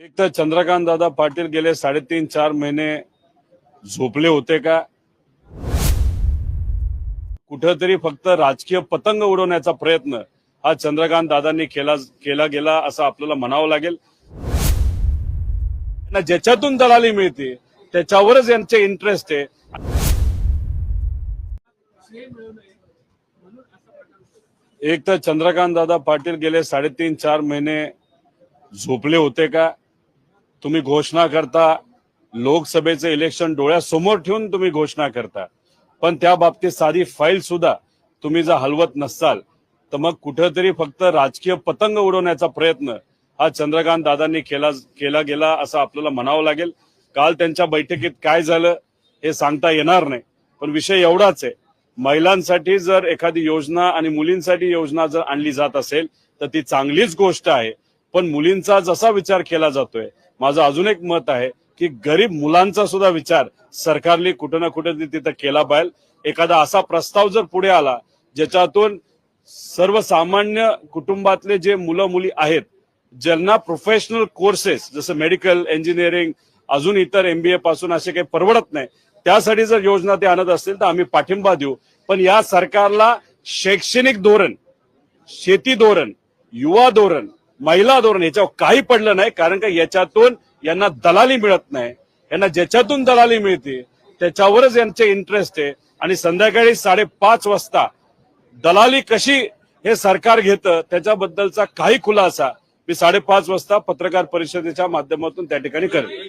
एक तर चंद्रकांत दादा पाटील गेले साडेतीन चार महिने झोपले होते का? कुठंतरी फक्त राजकीय पतंग उडवण्याचा प्रयत्न हा चंद्रकांत दादांनी केला केला गेला असं आपल्याला म्हणावं लागेल. त्यांना ज्याच्यातून दलाली मिळते त्याच्यावरच यांचे इंटरेस्ट आहे. एक तर चंद्रकांत दादा पाटील गेले साडेतीन चार महिने झोपले होते का? तुम्ही घोषणा करता लोकसभेचं इलेक्शन डोळ्यासमोर ठेवून तुम्ही घोषणा करता. पण त्या बाबतीत साधी फाईल सुद्धा तुम्ही जर हलवत नसाल तर मग कुठंतरी फक्त राजकीय पतंग उडवण्याचा प्रयत्न हा चंद्रकांत दादांनी केला केला गेला असं आपल्याला म्हणावं लागेल. काल त्यांच्या बैठकीत काय झालं हे सांगता येणार नाही. पण विषय एवढाच आहे. महिलांसाठी जर एखादी योजना आणि मुलींसाठी योजना जर आणली जात असेल तर ती चांगलीच गोष्ट आहे. पण मुलींचा जसा विचार केला जातोय माझं अजून एक मत आहे की गरीब मुलांचा सुद्धा विचार सरकारने कुठं ना कुठे तिथं केला पाहिजे. एखादा असा प्रस्ताव जर पुढे आला ज्याच्यातून सर्वसामान्य कुटुंबातले जे मुलं मुली आहेत ज्यांना प्रोफेशनल कोर्सेस जसं मेडिकल इंजिनिअरिंग अजून इतर एमबीए पासून असे काही परवडत नाही त्यासाठी जर योजना ते आणत असतील तर आम्ही पाठिंबा देऊ. पण या सरकारला शैक्षणिक धोरण शेती धोरण युवा धोरण महिला धोरण याच्यावर काही पडलं नाही कारण का याच्यातून यांना दलाली मिळत नाही. यांना ज्याच्यातून दलाली मिळते त्याच्यावरच यांचे इंटरेस्ट आहे. आणि संध्याकाळी साडेपाच वाजता दलाली कशी हे सरकार घेतं त्याच्याबद्दलचा काही खुलासा मी साडेपाच वाजता पत्रकार परिषदेच्या माध्यमातून त्या ठिकाणी करेन.